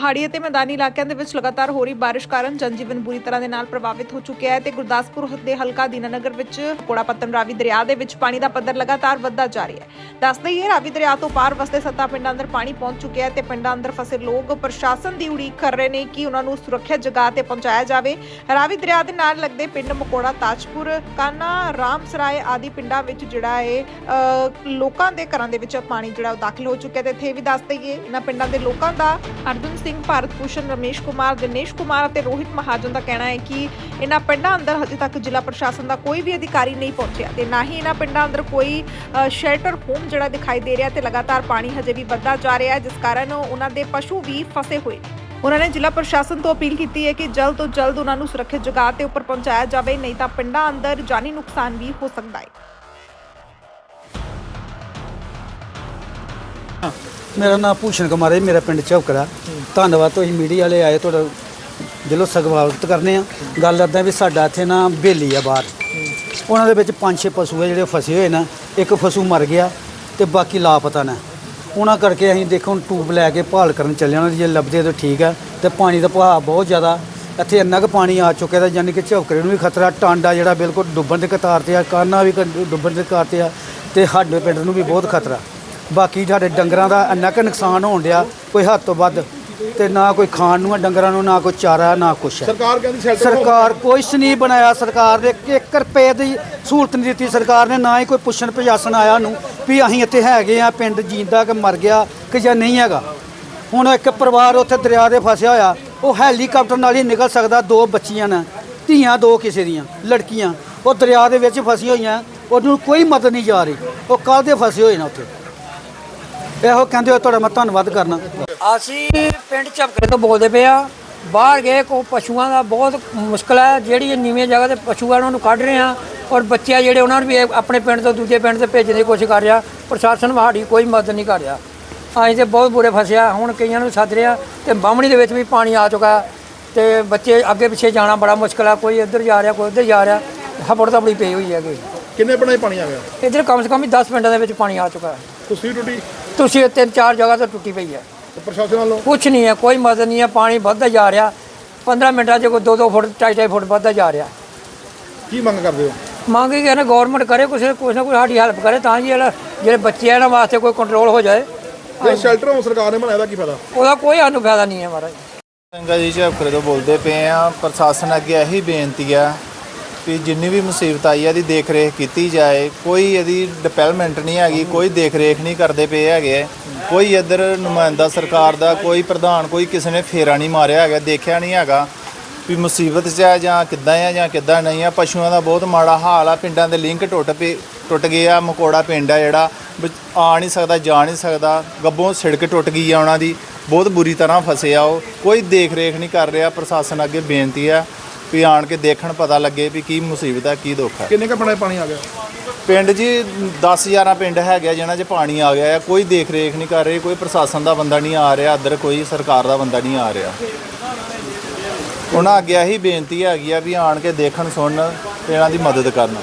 ਪਹਾੜੀ ਅਤੇ ਮੈਦਾਨੀ ਇਲਾਕਿਆਂ ਦੇ ਵਿੱਚ ਲਗਾਤਾਰ ਹੋ ਰਹੀ ਬਾਰਿਸ਼ ਕਾਰਨ ਜਨਜੀਵਨ ਬੁਰੀ ਤਰ੍ਹਾਂ ਦੇ ਨਾਲ ਪ੍ਰਭਾਵਿਤ ਹੋ ਚੁੱਕਿਆ ਹੈ ਤੇ ਗੁਰਦਾਸਪੁਰ ਦੇ ਹਲਕਾ ਦੀਨਾਨਗਰ ਵਿੱਚ ਕੋੜਾ ਪੱਤਨ ਰਾਵੀ ਦਰਿਆ ਦੇ ਵਿੱਚ ਪਾਣੀ ਦਾ ਪੱਧਰ ਲਗਾਤਾਰ ਵੱਧਦਾ ਜਾ ਰਿਹਾ ਹੈ। ਦੱਸ ਦਈਏ, ਰਾਵੀ ਦਰਿਆ ਤੋਂ ਪਾਰ ਵਸਦੇ ਸੱਤਾ ਪਿੰਡਾਂ ਅੰਦਰ ਪਾਣੀ ਪਹੁੰਚ ਚੁੱਕਿਆ ਹੈ ਤੇ ਪਿੰਡਾਂ ਅੰਦਰ ਫਸੇ ਲੋਕ ਪ੍ਰਸ਼ਾਸਨ ਦੀ ਉਡੀਕ ਕਰ ਰਹੇ ਨੇ ਕਿ ਉਹਨਾਂ ਨੂੰ ਸੁਰੱਖਿਅਤ ਜਗ੍ਹਾ ਤੇ ਪਹੁੰਚਾਇਆ ਜਾਵੇ। ਰਾਵੀ ਦਰਿਆ ਦੇ ਨਾਲ ਲੱਗਦੇ ਪਿੰਡ ਮਕੋੜਾ, ਤਾਜਪੁਰ, ਕਾਨਾ, ਰਾਮਸਰਾਏ ਆਦਿ ਪਿੰਡਾਂ ਵਿੱਚ ਜਿਹੜਾ ਹੈ ਲੋਕਾਂ ਦੇ ਘਰਾਂ ਦੇ ਵਿੱਚ ਪਾਣੀ ਜਿਹੜਾ ਉਹ ਦਾਖਲ ਹੋ ਚੁੱਕਿਆ ਤੇ ਇੱਥੇ ਇਹ ਵੀ ਦੱਸ ਦਈਏ, ਇਹਨਾਂ ਪਿੰਡਾਂ ਦੇ ਲੋਕਾਂ ਦਾ ਅਰਜੁਨ ਸਿੰਘ, ਭਾਰਤ ਭੂਸ਼ਣ ਰਮੇਸ਼ ਕੁਮਾਰ, ਦਿਨੇਸ਼ ਕੁਮਾਰ ਅਤੇ ਰੋਹਿਤ ਮਹਾਜਨ ਦਾ ਕਹਿਣਾ ਹੈ ਕਿ ਇਹਨਾਂ ਪਿੰਡਾਂ ਅੰਦਰ ਹਜੇ ਤੱਕ ਜ਼ਿਲ੍ਹਾ ਪ੍ਰਸ਼ਾਸਨ ਦਾ ਕੋਈ ਵੀ ਅਧਿਕਾਰੀ ਨਹੀਂ ਪਹੁੰਚਿਆ ਤੇ ਨਾ ਹੀ ਇਹਨਾਂ ਪਿੰਡਾਂ ਅੰਦਰ ਕੋਈ ਸ਼ੈਲਟਰ ਹੋਮ ਜਿਹੜਾ ਦਿਖਾਈ ਦੇ ਰਿਹਾ ਤੇ ਲਗਾਤਾਰ ਪਾਣੀ ਹਜੇ ਵੀ ਵੱਧਦਾ ਜਾ ਰਿਹਾ ਹੈ, ਜਿਸ ਕਾਰਨ ਉਹਨਾਂ ਦੇ ਪਸ਼ੂ ਵੀ ਫਸੇ ਹੋਏ ਨੇ। ਉਹਨਾਂ ਨੇ ਜ਼ਿਲ੍ਹਾ ਪ੍ਰਸ਼ਾਸਨ ਤੋਂ ਅਪੀਲ ਕੀਤੀ ਹੈ ਕਿ ਜਲਦ ਤੋਂ ਜਲਦ ਉਹਨਾਂ ਨੂੰ ਸੁਰੱਖਿਅਤ ਜਗ੍ਹਾ ਤੇ ਉੱਪਰ ਪਹੁੰਚਾਇਆ ਜਾਵੇ, ਨਹੀਂ ਤਾਂ ਪਿੰਡਾਂ ਅੰਦਰ ਜਾਨੀ ਨੁਕਸਾਨ ਵੀ ਹੋ ਸਕਦਾ ਹੈ। ਮੇਰਾ ਨਾਮ ਭੂਸ਼ਣ ਕੁਮਾਰ ਹੈ, ਮੇਰਾ ਪਿੰਡ ਝੌਕੜਾ। ਧੰਨਵਾਦ ਤੁਸੀਂ ਮੀਡੀਆ ਵਾਲੇ ਆਏ, ਤੁਹਾਡਾ ਦਿਲੋਂ ਸਗਵਾਗਤ ਕਰਨੇ ਆ। ਗੱਲ ਏਦਾਂ ਵੀ ਸਾਡਾ ਇੱਥੇ ਨਾ ਬੇਲੀ ਆ ਬਾਹਰ। ਉਹਨਾਂ ਦੇ ਵਿੱਚ ਪੰਜ ਛੇ ਪਸ਼ੂ ਆ ਜਿਹੜੇ ਫਸੇ ਹੋਏ ਨਾ। ਇੱਕ ਪਸ਼ੂ ਮਰ ਗਿਆ ਤੇ ਬਾਕੀ ਲਾਪਤਾ ਨੇ। ਉਹਨਾਂ ਕਰਕੇ ਅਸੀਂ ਦੇਖੋ ਹੁਣ ਟੂਬ ਲੈ ਕੇ ਭਾਲ ਕਰਨ ਚੱਲੇ ਉਹਨਾਂ ਦੀ ਜੇ ਲੱਭਦੇ ਤਾਂ ਠੀਕ ਆ। ਤੇ ਪਾਣੀ ਦਾ ਵਹਾਅ ਬਹੁਤ ਜ਼ਿਆਦਾ। ਇੱਥੇ ਇੰਨਾ ਕੁ ਪਾਣੀ ਆ ਚੁੱਕਿਆ ਤਾਂ ਯਾਨੀ ਕਿ ਝੌਕਰੇ ਨੂੰ ਵੀ ਖਤਰਾ, ਟਾਂਡਾ ਜਿਹੜਾ ਬਿਲਕੁਲ ਡੁੱਬਣ ਦੇ ਕਤਾਰ ਤੇ ਆ ਕਾਨਾ ਵੀ ਕ- ਡੁੱਬਣ ਦੇ ਕਤਾਰ ਤੇ ਆ। ਤੇ ਸਾਡੇ ਪਿੰਡ ਨੂੰ ਵੀ ਬਹੁਤ ਖਤਰਾ। ਬਾਕੀ ਸਾਡੇ ਡੰਗਰਾਂ ਦਾ ਇੰਨਾ ਕੁ ਨੁਕਸਾਨ ਹੋਣ ਡਿਆ ਕੋਈ ਹੱਦ ਤੋਂ ਵੱਧ ਤੇ ਨਾ ਕੋਈ ਖਾਣ ਨੂੰ ਆ ਡੰਗਰਾਂ ਨੂੰ ਨਾ ਕੋਈ ਚਾਰਾ ਨਾ ਕੁਛ ਹੈ। ਸਰਕਾਰ ਕਹਿੰਦੀ ਸ਼ੈਲਟਰ ਸਰਕਾਰ ਕੁਛ ਨਹੀਂ ਬਣਾਇਆ ਸਰਕਾਰ ਨੇ 1 ਰੁਪਏ ਦੀ ਸਹੂਲਤ ਨਹੀਂ ਦਿੱਤੀ। ਸਰਕਾਰ ਨੇ ਨਾ ਹੀ ਕੋਈ ਪੁੱਛਣ ਪ੍ਰਸ਼ਾਸਨ ਆਇਆ ਨੂੰ ਵੀ ਅਸੀਂ ਇੱਥੇ ਹੈਗੇ ਆ ਪਿੰਡ ਜੀਂਦਾ ਕਿ ਮਰ ਗਿਆ ਕਿ ਜਾਂ ਨਹੀਂ ਹੈਗਾ। ਹੁਣ ਇੱਕ ਪਰਿਵਾਰ ਉੱਥੇ ਦਰਿਆ ਦੇ ਫਸਿਆ ਹੋਇਆ ਉਹ ਹੈਲੀਕਾਪਟਰ ਨਾਲ ਹੀ ਨਿਕਲ ਸਕਦਾ ਦੋ ਬੱਚੀਆਂ ਨੇ ਧੀਆਂ ਦੋ ਕਿਸੇ ਦੀਆਂ ਲੜਕੀਆਂ। ਉਹ ਦਰਿਆ ਦੇ ਵਿੱਚ ਫਸੀ ਹੋਈਆਂ ਉਹਨੂੰ ਕੋਈ ਮਦਦ ਨਹੀਂ ਜਾ ਰਹੀ। ਉਹ ਕੱਲ ਦੇ ਫਸੇ ਹੋਏ ਨੇ ਉੱਥੇ। ਇਹੋ ਕਹਿੰਦੇ ਹੋ ਤੁਹਾਡਾ ਮੈਂ ਧੰਨਵਾਦ ਕਰਨਾ। ਅਸੀਂ ਪਿੰਡ ਝਪਕਰੇ ਤੋਂ ਬੋਲਦੇ ਪਏ ਆ ਬਾਹਰ ਗਏ ਕੋ ਪਸ਼ੂਆਂ ਦਾ ਬਹੁਤ ਮੁਸ਼ਕਲ ਹੈ। ਜਿਹੜੀ ਨੀਵੀਂ ਜਗ੍ਹਾ ਤੇ ਪਸ਼ੂ ਆ ਉਹਨਾਂ ਨੂੰ ਕੱਢ ਰਹੇ ਆ ਔਰ ਬੱਚੇ ਆ ਜਿਹੜੇ ਉਹਨਾਂ ਨੂੰ ਵੀ ਆਪਣੇ ਪਿੰਡ ਤੋਂ ਦੂਜੇ ਪਿੰਡ ਤੇ ਭੇਜਣ ਦੀ ਕੋਸ਼ਿਸ਼ ਕਰ ਰਿਹਾ। ਪ੍ਰਸ਼ਾਸਨ ਸਾਡੀ ਕੋਈ ਮਦਦ ਨਹੀਂ ਕਰ ਰਿਹਾ। ਅਸੀਂ ਤੇ ਬਹੁਤ ਬੁਰੇ ਫਸਿਆ ਹੁਣ ਕਈਆਂ ਨੂੰ ਸੱਦ ਰਿਹਾ ਤੇ ਬਾਹਮਣੀ ਦੇ ਵਿੱਚ ਵੀ ਪਾਣੀ ਆ ਚੁੱਕਾ ਤੇ ਬੱਚੇ ਅੱਗੇ ਪਿੱਛੇ ਜਾਣਾ ਬੜਾ ਮੁਸ਼ਕਲ ਆ ਕੋਈ ਇੱਧਰ ਜਾ ਰਿਹਾ ਕੋਈ ਉੱਧਰ ਜਾ ਰਿਹਾ। ਹਫੜ ਤਬੜੀ ਪਈ ਹੋਈ ਹੈਗੀ। ਕਿੰਨੇ ਪਿੰਡਾਂ 'ਚ ਪਾਣੀ ਆ ਗਿਆ? ਇੱਧਰ ਕਮ ਸੇ ਕਮ 10 ਪਿੰਡਾਂ ਦੇ ਵਿੱਚ ਪਾਣੀ ਆ ਚੁੱਕਾ ਹੈ। ਤੁਸੀਂ ਟੁੱਟੀ ਤੁਸੀਂ ਤਿੰਨ ਚਾਰ ਜਗ੍ਹਾ ਤੋਂ ਟੁੱਟੀ ਪਈ ਹੈ। ਪ੍ਰਸ਼ਾਸਨ ਵੱਲੋਂ? ਕੁਛ ਨਹੀਂ ਹੈ ਕੋਈ ਮਦਦ ਨਹੀਂ ਹੈ ਪਾਣੀ ਵੱਧਦਾ ਜਾ ਰਿਹਾ। 15 ਮਿੰਟਾਂ 'ਚ ਕੋਈ 2-2 ਫੁੱਟ 2.5 ਫੁੱਟ ਵੱਧਦਾ ਜਾ ਰਿਹਾ। ਕੀ ਮੰਗ ਕਰਦੇ ਹੋ? ਮੰਗ ਇਹ ਹੈ ਨਾ ਗਵਰਨਮੈਂਟ ਕਰੇ ਕੁਛ ਕੁਛ ਨਾ ਕੁਛ ਸਾਡੀ ਹੈਲਪ ਕਰੇ ਤਾਂ ਜੀ ਜਿਹੜਾ ਜਿਹੜੇ ਬੱਚੇ ਆ ਇਹਨਾਂ ਵਾਸਤੇ ਕੋਈ ਕੰਟਰੋਲ ਹੋ ਜਾਏ। ਜੇ ਸ਼ੈਲਟਰ ਹੁਣ ਸਰਕਾਰ ਨੇ ਬਣਾਇਆ ਦਾ ਕੀ ਫਾਇਦਾ? ਉਹਦਾ ਕੋਈ ਸਾਨੂੰ ਫਾਇਦਾ ਨਹੀਂ ਹੈ ਮਹਾਰਾਜ। ਸੰਗਾ ਜੀ ਝਾਕਰੇ ਤੋਂ ਬੋਲਦੇ ਪਏ ਆ ਪ੍ਰਸ਼ਾਸਨ ਅੱਗੇ ਇਹੀ ਬੇਨਤੀ ਆ ਵੀ ਜਿੰਨੀ ਵੀ ਮੁਸੀਬਤ ਆਈ ਆ ਦੀ ਦੇਖ ਰੇਖ ਕੀਤੀ ਜਾਏ। ਕੋਈ ਇਹਦੀ ਡਿਵੈਲਪਮੈਂਟ ਨਹੀਂ ਹੈਗੀ, ਕੋਈ ਦੇਖ ਰੇਖ ਨਹੀਂ ਕਰਦੇ ਪਏ ਹੈਗੇ। ਕੋਈ ਇੱਧਰ ਨੁਮਾਇੰਦਾ ਸਰਕਾਰ ਦਾ, ਕੋਈ ਪ੍ਰਧਾਨ, ਕੋਈ ਕਿਸੇ ਨੇ ਫੇਰਾ ਨਹੀਂ ਮਾਰਿਆ ਹੈਗਾ, ਦੇਖਿਆ ਨਹੀਂ ਹੈਗਾ ਵੀ ਮੁਸੀਬਤ 'ਚ ਆ ਜਾਂ ਕਿੱਦਾਂ ਆ ਜਾਂ ਕਿੱਦਾਂ ਨਹੀਂ ਆ। ਪਸ਼ੂਆਂ ਦਾ ਬਹੁਤ ਮਾੜਾ ਹਾਲ ਆ, ਪਿੰਡਾਂ ਦੇ ਲਿੰਕ ਟੁੱਟ ਪਏ ਟੁੱਟ ਗਏ ਆ। ਮਕੋੜਾ ਪਿੰਡ ਆ ਜਿਹੜਾ, ਵਿੱਚ ਆ ਨਹੀਂ ਸਕਦਾ, ਜਾ ਨਹੀਂ ਸਕਦਾ। ਗੱਬੋਂ ਸੜਕ ਟੁੱਟ ਗਈ ਆ ਉਹਨਾਂ ਦੀ। ਬਹੁਤ ਬੁਰੀ ਤਰ੍ਹਾਂ ਫਸੇ ਆ ਉਹ। ਕੋਈ ਦੇਖ ਰੇਖ ਨਹੀਂ ਕਰ ਰਿਹਾ, ਪ੍ਰਸ਼ਾਸਨ ਅੱਗੇ ਬੇਨਤੀ ਆ। ਵੀ ਆਣ ਕੇ ਦੇਖਣ ਪਤਾ ਲੱਗੇ ਵੀ ਕੀ ਮੁਸੀਬਤ ਆ ਕੀ ਦੁੱਖ ਆ। ਕਿੰਨੇ ਕ 'ਚ ਪਾਣੀ ਆ ਗਿਆ? ਪਿੰਡ ਜੀ 10 11 ਪਿੰਡ ਹੈਗੇ ਜਿਨ੍ਹਾਂ 'ਚ ਪਾਣੀ ਆ ਗਿਆ ਕੋਈ ਦੇਖ ਰੇਖ ਨਹੀਂ ਕਰ ਰਹੇ ਕੋਈ ਪ੍ਰਸ਼ਾਸਨ ਦਾ ਬੰਦਾ ਨਹੀਂ ਆ ਰਿਹਾ ਇੱਧਰ ਕੋਈ ਸਰਕਾਰ ਦਾ ਬੰਦਾ ਨਹੀਂ ਆ ਰਿਹਾ। ਉਹਨਾਂ ਅੱਗੇ ਇਹੀ ਬੇਨਤੀ ਹੈਗੀ ਆ ਵੀ ਆਣ ਕੇ ਦੇਖਣ ਸੁਣਨ ਤੇ ਇਹਨਾਂ ਦੀ ਮਦਦ ਕਰਨ।